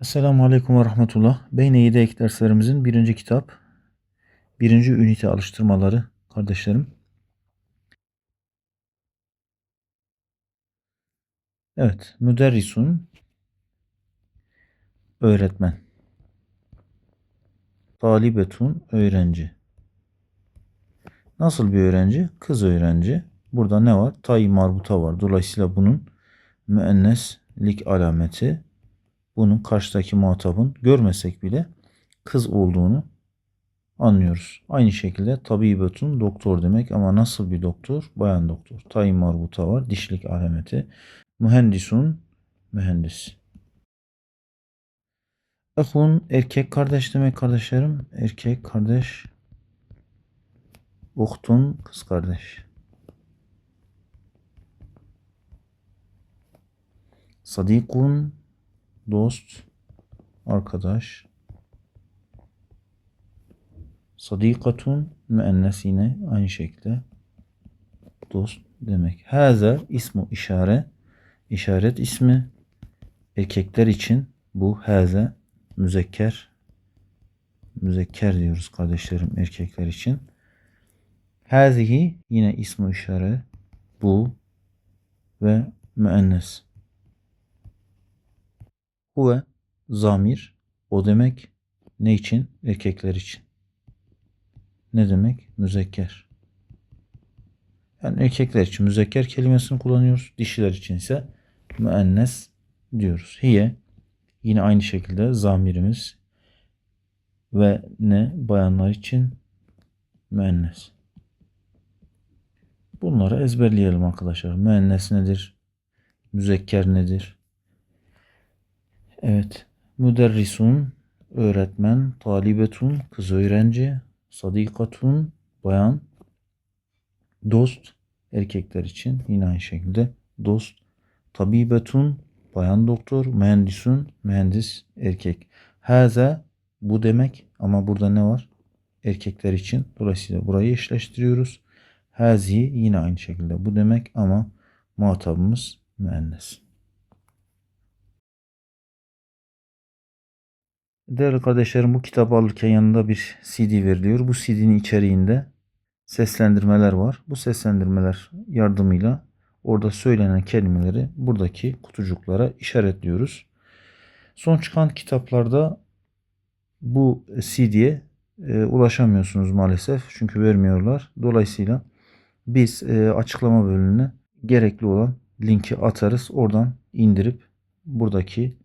Esselamu Aleyküm ve Rahmetullah. Beyne-i Ek derslerimizin birinci kitap, birinci ünite alıştırmaları kardeşlerim. Evet, müderrisun, öğretmen. Talibetun, öğrenci. Nasıl bir öğrenci? Kız öğrenci. Burada ne var? Tay marbuta var. Dolayısıyla bunun müenneslik alameti bunun karşıdaki muhatabın görmesek bile kız olduğunu anlıyoruz. Aynı şekilde tabibetun doktor demek ama nasıl bir doktor? Bayan doktor. Tayin marbuta var. Dişlik alameti. Mühendisun mühendis. Ehun erkek kardeş demek kardeşlerim. Erkek kardeş. Uhtun kız kardeş. Sadikun dost, arkadaş. Sadikatun müennes yine aynı şekilde dost demek. Haza ismu işare işaret ismi erkekler için bu haza müzekker müzekker diyoruz kardeşlerim erkekler için. Hazihi yine ismu işare bu ve müennes. Huve zamir o demek ne için? Erkekler için. Ne demek? Müzekker. Yani erkekler için müzekker kelimesini kullanıyoruz. Dişiler için ise müennes diyoruz. Hiye yine aynı şekilde zamirimiz ve ne bayanlar için müennes. Bunları ezberleyelim arkadaşlar. Müennes nedir? Müzekker nedir? Evet. Müderrisun öğretmen, talibetun kız öğrenci, sadikatun bayan, dost erkekler için yine aynı şekilde dost, tabibetun bayan doktor, mühendisun mühendis erkek. Haza bu demek ama burada ne var? Erkekler için. Dolayısıyla burayı eşleştiriyoruz. Hazi yine aynı şekilde bu demek ama muhatabımız müennes. Değerli kardeşlerim bu kitabı alırken yanında bir CD veriliyor. Bu CD'nin içeriğinde seslendirmeler var. Bu seslendirmeler yardımıyla orada söylenen kelimeleri buradaki kutucuklara işaretliyoruz. Son çıkan kitaplarda bu CD'ye e, ulaşamıyorsunuz maalesef. Çünkü vermiyorlar. Dolayısıyla biz e, açıklama bölümüne gerekli olan linki atarız. Oradan indirip buradaki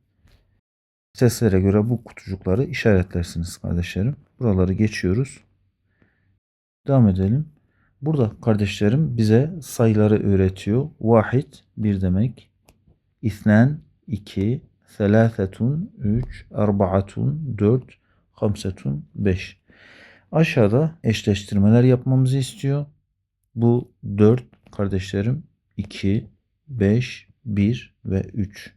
seslere göre bu kutucukları işaretlersiniz kardeşlerim. Buraları geçiyoruz. Devam edelim. Burada kardeşlerim bize sayıları öğretiyor. Vahid bir demek. İthnen iki. Selâfetun üç. Erbaatun dört. Hamsetun beş. Aşağıda eşleştirmeler yapmamızı istiyor. Bu dört kardeşlerim 2, 5, 1 ve 3.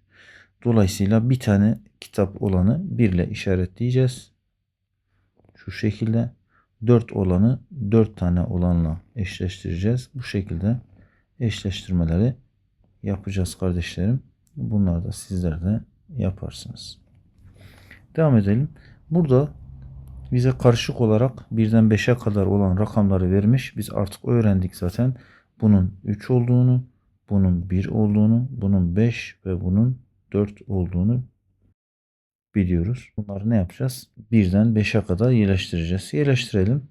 Dolayısıyla bir tane kitap olanı 1 ile işaretleyeceğiz. Şu şekilde 4 olanı 4 tane olanla eşleştireceğiz. Bu şekilde eşleştirmeleri yapacağız kardeşlerim. Bunlar da sizler de yaparsınız. Devam edelim. Burada bize karışık olarak birden 5'e kadar olan rakamları vermiş. Biz artık öğrendik zaten bunun 3 olduğunu, bunun 1 olduğunu, bunun 5 ve bunun 4 olduğunu biliyoruz. Bunları ne yapacağız? Birden 5'e kadar yerleştireceğiz. Yerleştirelim.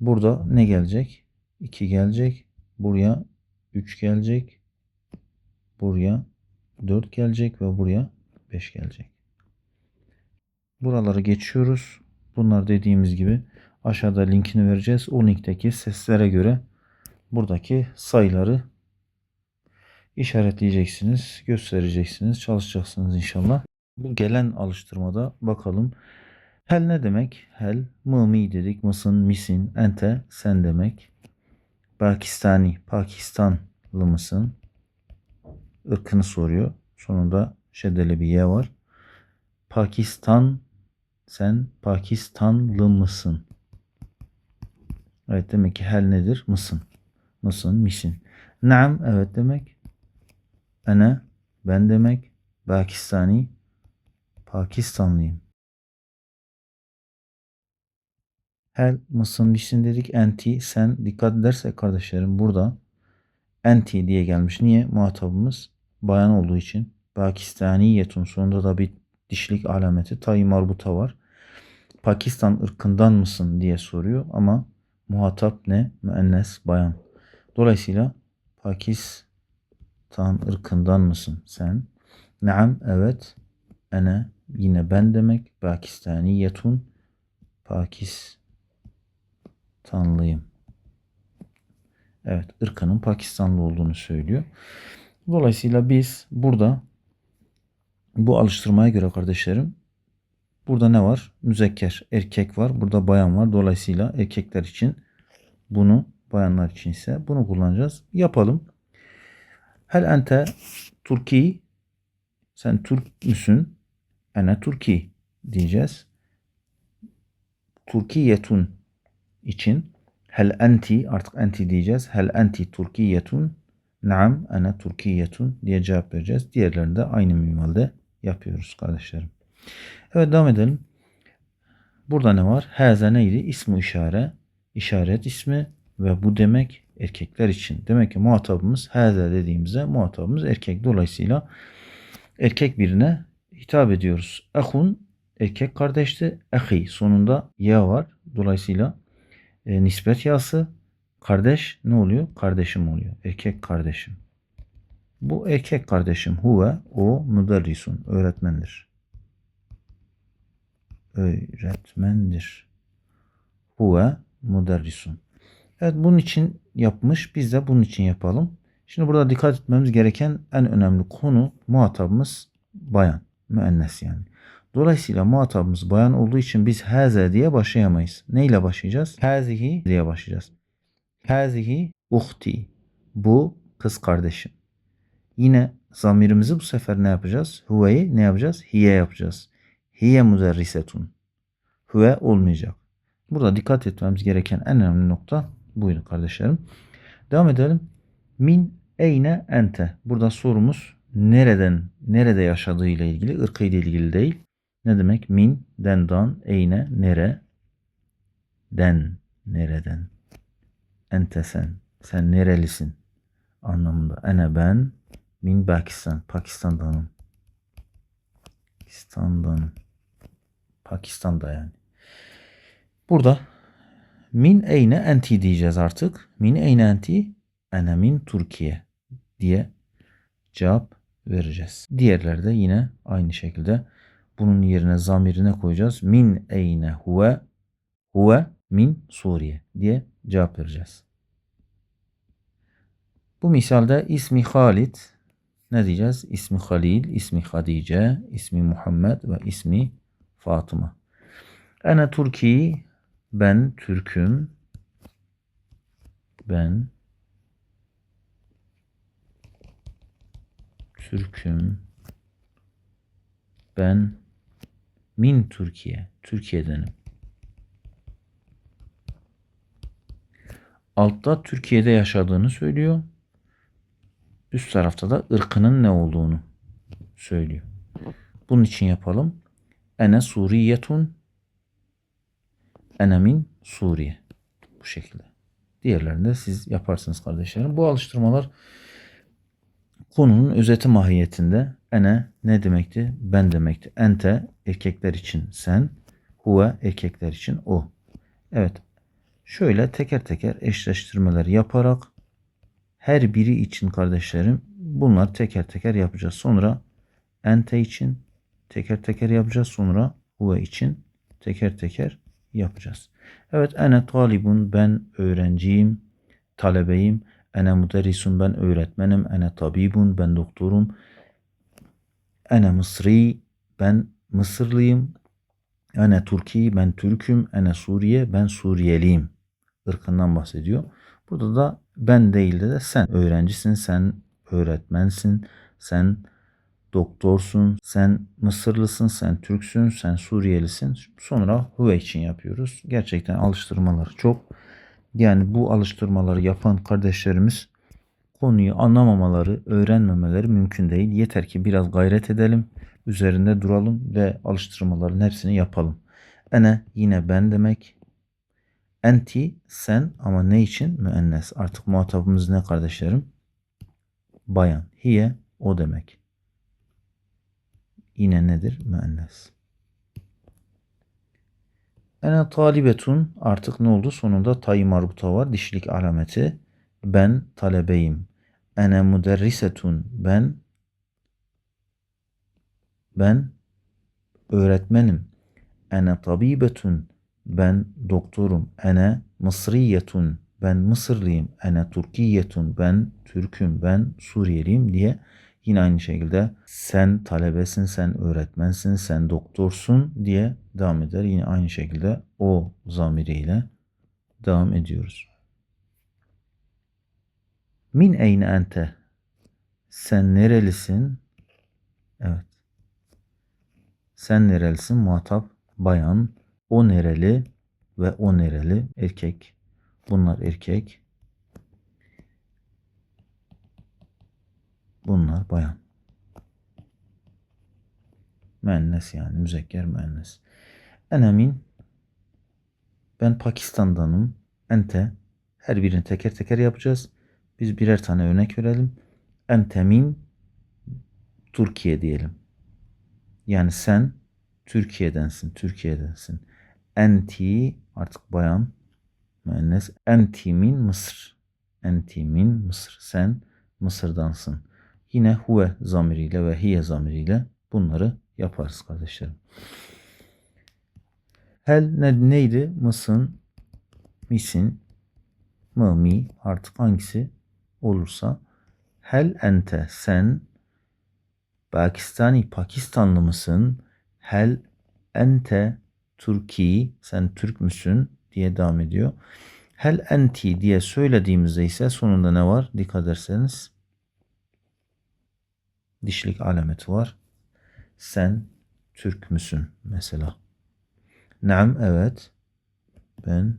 Burada ne gelecek? 2 gelecek. Buraya 3 gelecek. Buraya 4 gelecek ve buraya 5 gelecek. Buraları geçiyoruz. Bunlar dediğimiz gibi aşağıda linkini vereceğiz. O linkteki seslere göre buradaki sayıları işaretleyeceksiniz, göstereceksiniz, çalışacaksınız inşallah. Bu gelen alıştırmada bakalım. Hel ne demek? Hel, mı mi dedik, mısın, misin, ente, sen demek. Pakistani, Pakistanlı mısın? Irkını soruyor. Sonunda şeddeli bir ye var. Pakistan, sen Pakistanlı mısın? Evet demek ki hel nedir? Mısın? Mısın, misin? Naam, evet demek. Ana, ben demek. Pakistani, Pakistanlıyım. Hel mısın misin dedik. Enti sen dikkat edersek kardeşlerim burada enti diye gelmiş. Niye? Muhatabımız bayan olduğu için. Pakistaniyetun sonunda da bir dişlik alameti tayi marbuta var. Pakistan ırkından mısın diye soruyor ama muhatap ne? Müennes bayan. Dolayısıyla Pakistan ırkından mısın sen? Naam evet. Ene yine ben demek. Pakistaniyetun Pakistanlıyım. Evet ırkının Pakistanlı olduğunu söylüyor. Dolayısıyla biz burada bu alıştırmaya göre kardeşlerim burada ne var? Müzekker erkek var. Burada bayan var. Dolayısıyla erkekler için bunu bayanlar için ise bunu kullanacağız. Yapalım. Hel ente Türkiye sen Türk müsün? Ene Türkiye diyeceğiz. Türkiyetun için hel enti artık enti diyeceğiz. Hel enti Türkiyetun Naam ana Türkiyetun diye cevap vereceğiz. Diğerlerini de aynı minvalde yapıyoruz kardeşlerim. Evet devam edelim. Burada ne var? Haza neydi? İsmi işare. işaret ismi ve bu demek erkekler için. Demek ki muhatabımız haza dediğimizde muhatabımız erkek. Dolayısıyla erkek birine hitap ediyoruz. Ahun erkek kardeşti. Ahi sonunda ya var. Dolayısıyla e, nispet yası kardeş ne oluyor? Kardeşim oluyor. Erkek kardeşim. Bu erkek kardeşim huve o müderrisun öğretmendir. Öğretmendir. Huve müderrisun. Evet bunun için yapmış. Biz de bunun için yapalım. Şimdi burada dikkat etmemiz gereken en önemli konu muhatabımız bayan. Müennes yani. Dolayısıyla muhatabımız bayan olduğu için biz haze diye başlayamayız. Ne ile başlayacağız? Hazihi diye başlayacağız. Hazihi uhti. Bu kız kardeşim. Yine zamirimizi bu sefer ne yapacağız? Huve'yi ne yapacağız? Hiye yapacağız. Hiye müderrisetun. Huve olmayacak. Burada dikkat etmemiz gereken en önemli nokta buydu kardeşlerim. Devam edelim. Min eyne ente. Burada sorumuz nereden, nerede yaşadığı ile ilgili, ırkı ile ilgili değil. Ne demek? Min, dendan, eyne, nere, den, nereden. Ente sen, sen nerelisin anlamında. Ene ben, min Pakistan, Pakistan'danım. Pakistan'danım. Pakistan'da yani. Burada min eyne enti diyeceğiz artık. Min eyne enti, ene min Türkiye diye cevap vereceğiz. Diğerleri de yine aynı şekilde bunun yerine zamirine koyacağız. Min eyne huve huve min Suriye diye cevap vereceğiz. Bu misalde ismi Halid ne diyeceğiz? İsmi Halil, ismi Hadice, ismi Muhammed ve ismi Fatıma. Ana Türkiye, ben Türk'üm. Ben Türk'üm. Ben min Türkiye, Türkiye'denim. Altta Türkiye'de yaşadığını söylüyor. Üst tarafta da ırkının ne olduğunu söylüyor. Bunun için yapalım. Ene Suriyetun Ene min Suriye. Bu şekilde. Diğerlerini de siz yaparsınız kardeşlerim. Bu alıştırmalar konunun özeti mahiyetinde ene ne demekti? Ben demekti. Ente erkekler için sen, huve erkekler için o. Evet. Şöyle teker teker eşleştirmeler yaparak her biri için kardeşlerim bunlar teker teker yapacağız. Sonra ente için teker teker yapacağız. Sonra huve için teker teker yapacağız. Evet ene talibun ben öğrenciyim, talebeyim. Ene müderrisun ben öğretmenim. Ene tabibun ben doktorum. Ene Mısri ben Mısırlıyım. Ene Türkiye ben Türk'üm. Ene Suriye ben Suriyeliyim. Irkından bahsediyor. Burada da ben değil de, de sen öğrencisin, sen öğretmensin, sen doktorsun, sen Mısırlısın, sen Türksün, sen Suriyelisin. Sonra huve için yapıyoruz. Gerçekten alıştırmalar çok. Yani bu alıştırmaları yapan kardeşlerimiz konuyu anlamamaları, öğrenmemeleri mümkün değil. Yeter ki biraz gayret edelim. üzerinde duralım ve alıştırmaların hepsini yapalım. Ene yine ben demek. Enti sen ama ne için? Müennes. Artık muhatabımız ne kardeşlerim? Bayan. Hiye o demek. Yine nedir? Müennes. Ene talibetun artık ne oldu? Sonunda tay marbuta var. Dişilik alameti. Ben talebeyim. Ene müderrisetun. Ben ben öğretmenim. Ene tabibetun. Ben doktorum. Ene mısriyetun. Ben Mısırlıyım. Ene Türkiyetun. Ben Türk'üm. Ben Suriyeliyim diye yine aynı şekilde sen talebesin, sen öğretmensin, sen doktorsun diye devam eder. Yine aynı şekilde o zamiriyle devam ediyoruz. Min eyne ente? Sen nerelisin? Evet. Sen nerelisin? Muhatap bayan. O nereli ve o nereli erkek. Bunlar erkek. Bunlar bayan. Müennes yani müzekker müennes. Enemin ben Pakistan'danım. Ente her birini teker teker yapacağız. Biz birer tane örnek verelim. Entemin Türkiye diyelim. Yani sen Türkiye'densin, Türkiye'densin. Enti artık bayan müennes. Enti min Mısır. Enti min Mısır. Sen Mısır'dansın. Yine huve zamiriyle ve hiye zamiriyle bunları yaparız kardeşlerim. Hel ne, neydi? Mısın, misin, mı, mi artık hangisi olursa hel ente sen Pakistani Pakistanlı mısın? Hel ente Türki sen Türk müsün diye devam ediyor. Hel enti diye söylediğimizde ise sonunda ne var? Dikkat ederseniz dişlik alameti var. Sen Türk müsün mesela? Naam evet. Ben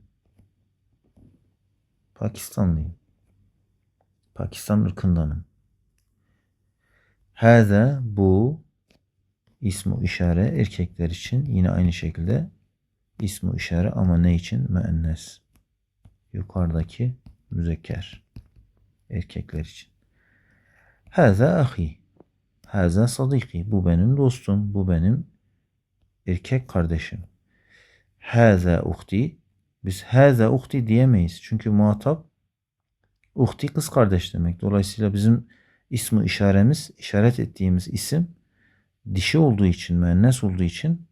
Pakistanlıyım. Pakistan ırkındanım. Hâze bu ismu işare erkekler için yine aynı şekilde ismu işare ama ne için? Müennes. Yukarıdaki müzekker erkekler için. Hâze ahi. Haza sadiki. Bu benim dostum. Bu benim erkek kardeşim. Haza uhti. Biz haza uhti diyemeyiz. Çünkü muhatap uhti kız kardeş demek. Dolayısıyla bizim ismi işaremiz, işaret ettiğimiz isim dişi olduğu için, müennes olduğu için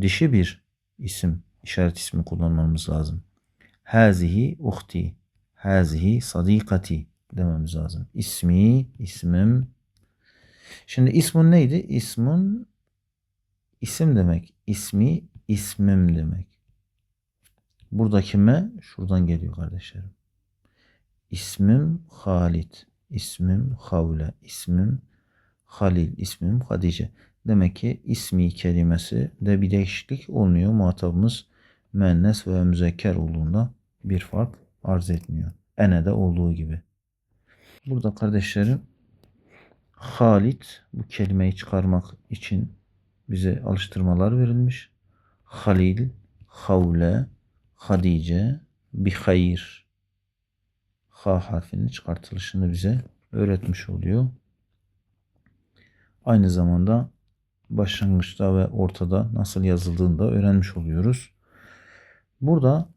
dişi bir isim, işaret ismi kullanmamız lazım. Hazihi uhti. Hazihi sadikati dememiz lazım. İsmi, ismim, Şimdi ismun neydi? İsmun isim demek. İsmi ismim demek. Buradaki me şuradan geliyor kardeşlerim. İsmim Halit. İsmim Havle. İsmim Halil. İsmim Hadice. Demek ki ismi kelimesi de bir değişiklik olmuyor. Muhatabımız müennes ve müzekker olduğunda bir fark arz etmiyor. Ene de olduğu gibi. Burada kardeşlerim Halit bu kelimeyi çıkarmak için bize alıştırmalar verilmiş. Halil, Havle, Hadice, Bihayr. Ha harfinin çıkartılışını bize öğretmiş oluyor. Aynı zamanda başlangıçta ve ortada nasıl yazıldığını da öğrenmiş oluyoruz. Burada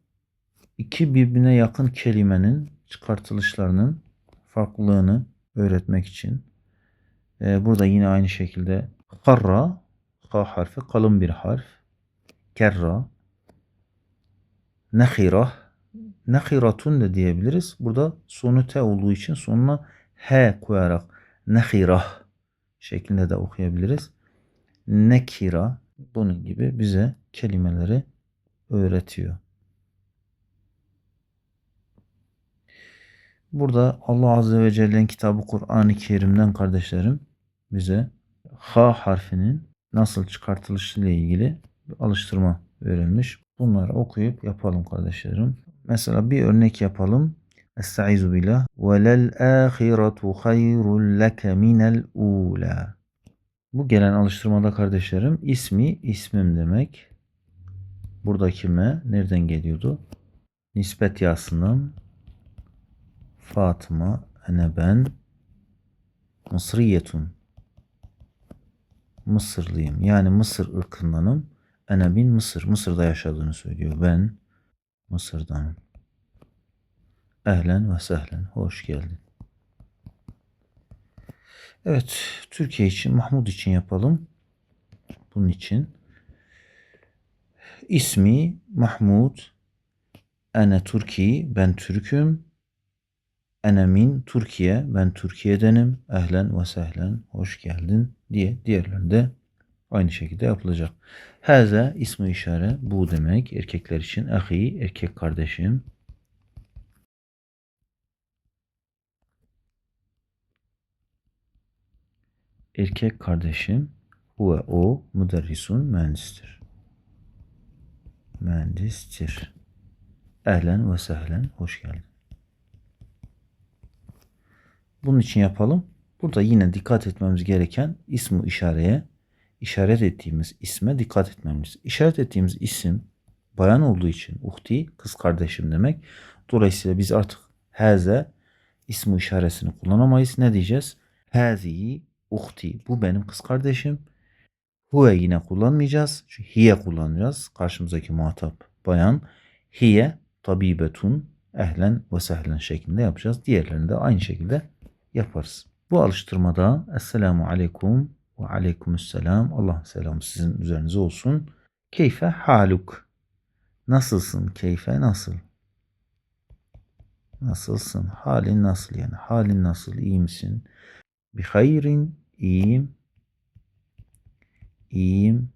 iki birbirine yakın kelimenin çıkartılışlarının farklılığını öğretmek için ee, burada yine aynı şekilde karra K harfi kalın bir harf. Kerra nehira nehiratun da diyebiliriz. Burada sonu T olduğu için sonuna H koyarak nehirah şeklinde de okuyabiliriz. Nekira bunun gibi bize kelimeleri öğretiyor. Burada Allah Azze ve Celle'nin kitabı Kur'an-ı Kerim'den kardeşlerim bize H harfinin nasıl çıkartılışıyla ilgili bir alıştırma verilmiş. Bunları okuyup yapalım kardeşlerim. Mesela bir örnek yapalım. Estaizu billah. Velel ahiretu hayrun leke minel ula. Bu gelen alıştırmada kardeşlerim ismi ismim demek. Buradaki me nereden geliyordu? Nispet yasından Fatıma ene ben Mısriyetun Mısırlıyım. Yani Mısır ırkındanım. Ene bin Mısır. Mısır'da yaşadığını söylüyor. Ben Mısır'danım. Ehlen ve sehlen. Hoş geldin. Evet. Türkiye için, Mahmud için yapalım. Bunun için. İsmi Mahmud. Ene Türkiye. Ben Türk'üm. Ene min Türkiye. Ben Türkiye'denim. Ehlen ve sehlen. Hoş geldin diye diğerlerinde aynı şekilde yapılacak. Haza ismi işare bu demek erkekler için. Ahi erkek kardeşim. Erkek kardeşim huve o müderrisun mühendistir. Mühendistir. Ehlen ve sehlen hoş geldin. Bunun için yapalım. Burada yine dikkat etmemiz gereken ismi işareye, işaret ettiğimiz isme dikkat etmemiz. İşaret ettiğimiz isim bayan olduğu için uhti kız kardeşim demek. Dolayısıyla biz artık heze ismi işaresini kullanamayız. Ne diyeceğiz? Hazihi uhti. Bu benim kız kardeşim. Huve yine kullanmayacağız. Çünkü hiye kullanacağız. Karşımızdaki muhatap bayan. Hiye tabibetun ehlen ve sehlen şeklinde yapacağız. Diğerlerini de aynı şekilde yaparız. Bu alıştırmada Esselamu Aleyküm ve Aleykümselam Allah selam sizin üzerinize olsun. Keyfe haluk. Nasılsın keyfe nasıl? Nasılsın? Halin nasıl yani? Halin nasıl? İyi misin? Bi hayrin iyiyim. İyiyim.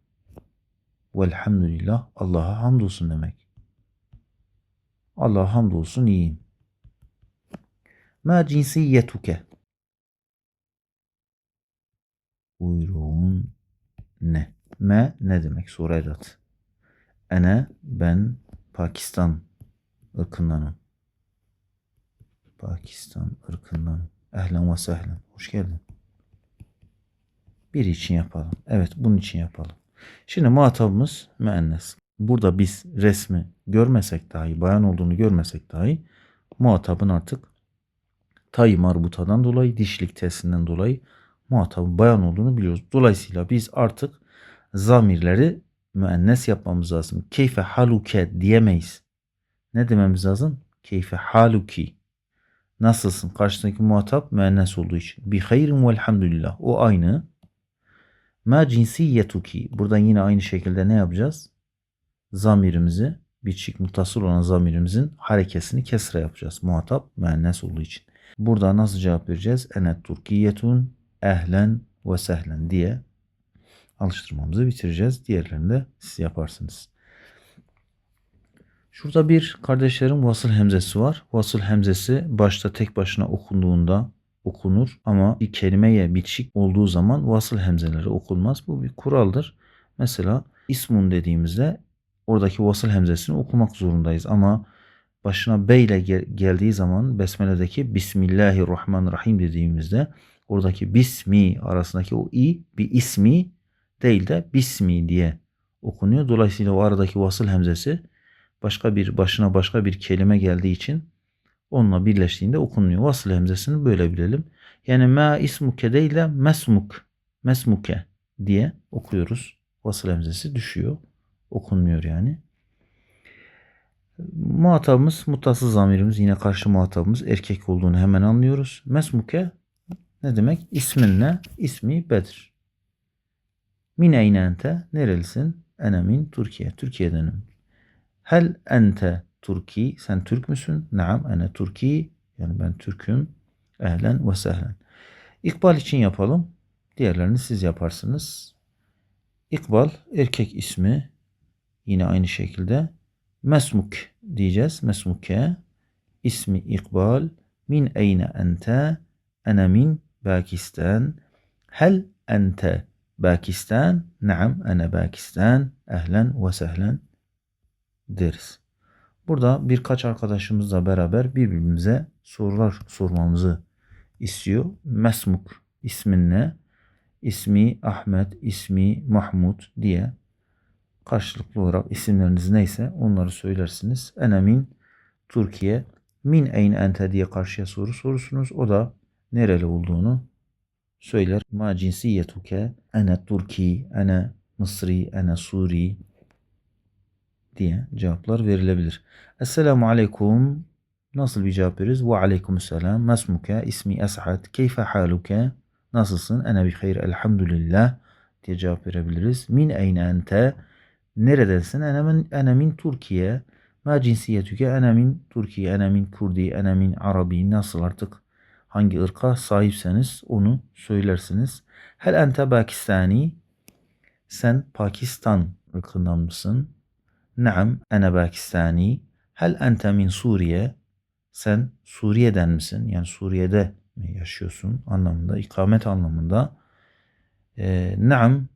Velhamdülillah. Allah'a hamdolsun demek. Allah'a hamdolsun iyiyim. Ma cinsiyetuke. Buyruğun ne? Me ne demek? Soru edat. Ene ben Pakistan ırkındanım. Pakistan ırkından. Ehlen ve sehlen. Hoş geldin. Bir için yapalım. Evet bunun için yapalım. Şimdi muhatabımız müennes. Burada biz resmi görmesek dahi, bayan olduğunu görmesek dahi muhatabın artık tay marbutadan dolayı, dişlik testinden dolayı muhatabın bayan olduğunu biliyoruz. Dolayısıyla biz artık zamirleri müennes yapmamız lazım. Keyfe haluke diyemeyiz. Ne dememiz lazım? Keyfe haluki. Nasılsın? Karşısındaki muhatap müennes olduğu için. Bi hayrin velhamdülillah. O aynı. Ma cinsiyetuki. Buradan yine aynı şekilde ne yapacağız? Zamirimizi bitişik mutasıl olan zamirimizin harekesini kesre yapacağız. Muhatap müennes olduğu için. Burada nasıl cevap vereceğiz? Enet Turkiyetun ehlen ve sehlen diye alıştırmamızı bitireceğiz. Diğerlerini de siz yaparsınız. Şurada bir kardeşlerim vasıl hemzesi var. Vasıl hemzesi başta tek başına okunduğunda okunur ama bir kelimeye bitişik olduğu zaman vasıl hemzeleri okunmaz. Bu bir kuraldır. Mesela ismun dediğimizde oradaki vasıl hemzesini okumak zorundayız ama başına B ile gel- geldiği zaman Besmele'deki Bismillahirrahmanirrahim dediğimizde oradaki bismi arasındaki o i bir ismi değil de bismi diye okunuyor. Dolayısıyla o aradaki vasıl hemzesi başka bir başına başka bir kelime geldiği için onunla birleştiğinde okunuyor. Vasıl hemzesini böyle bilelim. Yani ma ismuke değil de mesmuk, mesmuke diye okuyoruz. Vasıl hemzesi düşüyor. Okunmuyor yani. Muhatabımız mutasız zamirimiz yine karşı muhatabımız erkek olduğunu hemen anlıyoruz. Mesmuke ne demek? İsmin ne? İsmi Bedir. Min eyne ente? Nerelisin? Ene min Türkiye. Türkiye'denim. Hel ente Türki? Sen Türk müsün? Naam ene Türki. Yani ben Türk'üm. Ehlen ve sehlen. İkbal için yapalım. Diğerlerini siz yaparsınız. İkbal erkek ismi. Yine aynı şekilde. Mesmuk diyeceğiz. Mesmuke. İsmi İkbal. Min eyne ente? Ene min Pakistan. Hel ente Pakistan? Naam ene Pakistan. Ehlen ve sehlen deriz. Burada birkaç arkadaşımızla beraber birbirimize sorular sormamızı istiyor. Mesmuk ismin ne? ismi Ahmet, ismi Mahmud diye karşılıklı olarak isimleriniz neyse onları söylersiniz. Ene min Türkiye. Min eyn ente diye karşıya soru sorursunuz. O da nereli olduğunu söyler. Ma cinsiyetuke ene Türki, ene Mısri, ene Suri diye cevaplar verilebilir. Esselamu aleyküm. Nasıl bir cevap veririz? Ve aleykümselam. Mesmuke, ismi Es'ad. Keyfe haluke? Nasılsın? Ene bi hayr, elhamdülillah diye cevap verebiliriz. Min eyne ente? Neredensin? Ene min, ene min Türkiye. Ma cinsiyetüke? Ene min Türkiye, ene min Kurdi, ene min Arabi. Nasıl artık hangi ırka sahipseniz onu söylersiniz. Hel ente Pakistani? Sen Pakistan ırkından mısın? Naam, ene Pakistani. Hel ente min Suriye? Sen Suriye'den misin? Yani Suriye'de mi yaşıyorsun anlamında, ikamet anlamında. E, Naam,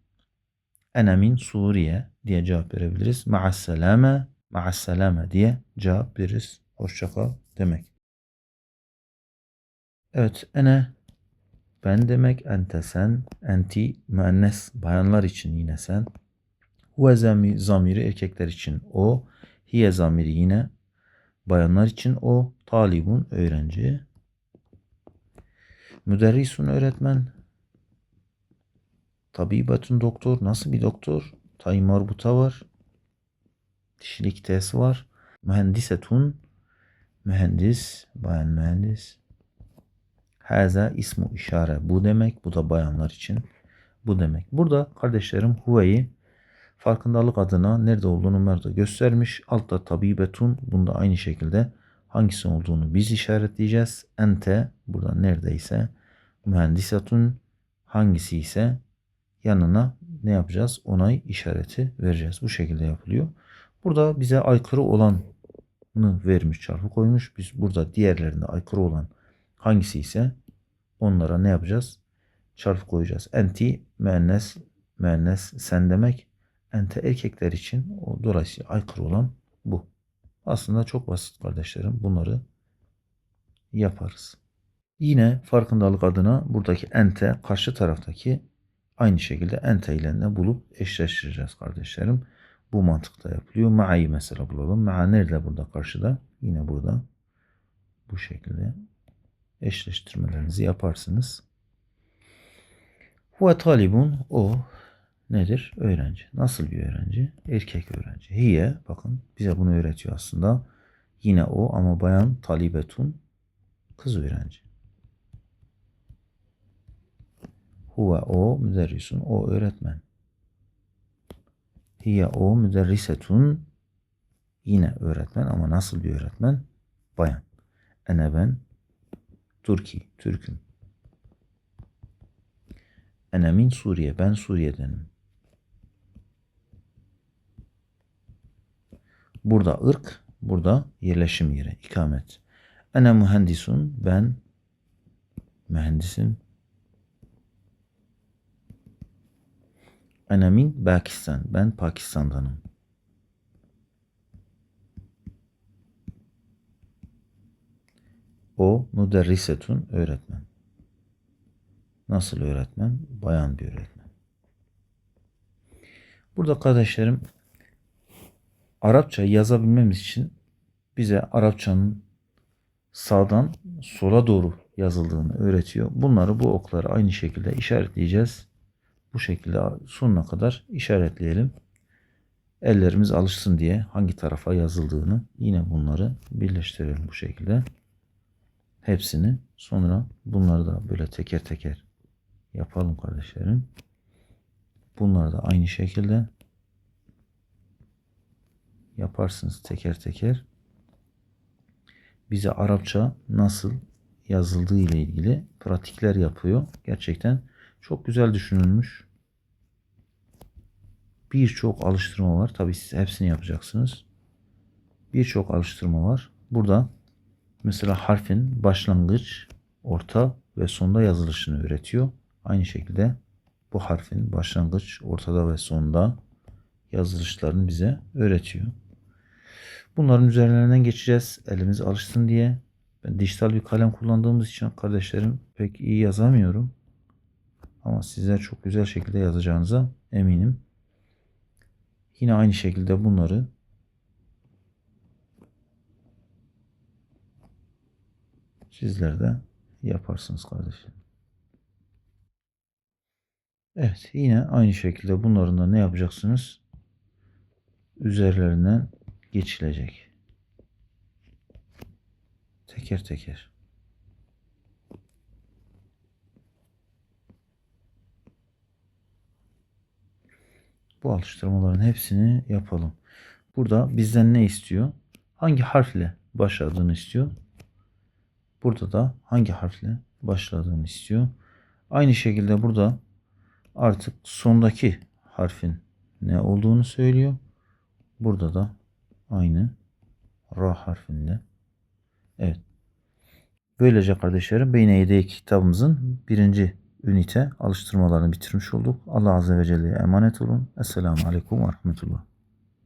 ene min Suriye diye cevap verebiliriz. Ma'asselame, ma'asselame diye cevap veririz. Hoşça kal demek. Evet, ene ben demek, ente sen, enti müennes bayanlar için yine sen. Huve zami- zamiri erkekler için o, hiye zamiri yine bayanlar için o, talibun öğrenci. Müderrisun öğretmen. Tabibatun doktor. Nasıl bir doktor? Tay marbuta var. Dişilik tes var. Mühendisetun. Mühendis. Bayan mühendis. Haza ismu işare. Bu demek. Bu da bayanlar için. Bu demek. Burada kardeşlerim huveyi farkındalık adına nerede olduğunu nerede göstermiş. Altta tabibetun. Bunda aynı şekilde hangisi olduğunu biz işaretleyeceğiz. Ente burada neredeyse mühendisatun hangisi ise yanına ne yapacağız? Onay işareti vereceğiz. Bu şekilde yapılıyor. Burada bize aykırı olanı vermiş çarpı koymuş. Biz burada diğerlerinde aykırı olan hangisi ise onlara ne yapacağız? Çarpı koyacağız. Enti müennes müennes sen demek. Ente erkekler için o dolayısıyla aykırı olan bu. Aslında çok basit kardeşlerim. Bunları yaparız. Yine farkındalık adına buradaki ente karşı taraftaki aynı şekilde ente ile de bulup eşleştireceğiz kardeşlerim. Bu mantıkta yapılıyor. Ma'yı mesela bulalım. Ma nerede burada karşıda? Yine burada. Bu şekilde eşleştirmelerinizi yaparsınız. Huve talibun o nedir? Öğrenci. Nasıl bir öğrenci? Erkek öğrenci. Hiye bakın bize bunu öğretiyor aslında. Yine o ama bayan talibetun kız öğrenci. Huve o müderrisun o öğretmen. Hiye o müderrisetun yine öğretmen ama nasıl bir öğretmen? Bayan. Ene ben Türki, Türk'üm. Ene min Suriye, ben Suriye'denim. Burada ırk, burada yerleşim yeri, ikamet. Ene mühendisun, ben mühendisim. Ene min Pakistan, ben Pakistan'danım. O müderrisetun, öğretmen. Nasıl öğretmen? Bayan bir öğretmen. Burada kardeşlerim Arapça yazabilmemiz için bize Arapçanın sağdan sola doğru yazıldığını öğretiyor. Bunları bu okları aynı şekilde işaretleyeceğiz. Bu şekilde sonuna kadar işaretleyelim. Ellerimiz alışsın diye hangi tarafa yazıldığını yine bunları birleştirelim bu şekilde. Hepsini sonra bunları da böyle teker teker yapalım kardeşlerim. Bunları da aynı şekilde yaparsınız teker teker. Bize Arapça nasıl yazıldığı ile ilgili pratikler yapıyor. Gerçekten çok güzel düşünülmüş. Birçok alıştırma var. Tabii siz hepsini yapacaksınız. Birçok alıştırma var. Burada mesela harfin başlangıç, orta ve sonda yazılışını öğretiyor. Aynı şekilde bu harfin başlangıç, ortada ve sonda yazılışlarını bize öğretiyor. Bunların üzerlerinden geçeceğiz. Elimiz alışsın diye. Ben dijital bir kalem kullandığımız için kardeşlerim pek iyi yazamıyorum. Ama sizler çok güzel şekilde yazacağınıza eminim. Yine aynı şekilde bunları sizler de yaparsınız kardeşlerim. Evet yine aynı şekilde bunların da ne yapacaksınız? Üzerlerinden geçilecek. Teker teker. Bu alıştırmaların hepsini yapalım. Burada bizden ne istiyor? Hangi harfle başladığını istiyor. Burada da hangi harfle başladığını istiyor. Aynı şekilde burada artık sondaki harfin ne olduğunu söylüyor. Burada da aynı ra harfinde. Evet. Böylece kardeşlerim Beyne Yedek kitabımızın birinci ünite alıştırmalarını bitirmiş olduk. Allah Azze ve Celle'ye emanet olun. Esselamu Aleyküm ve Rahmetullah.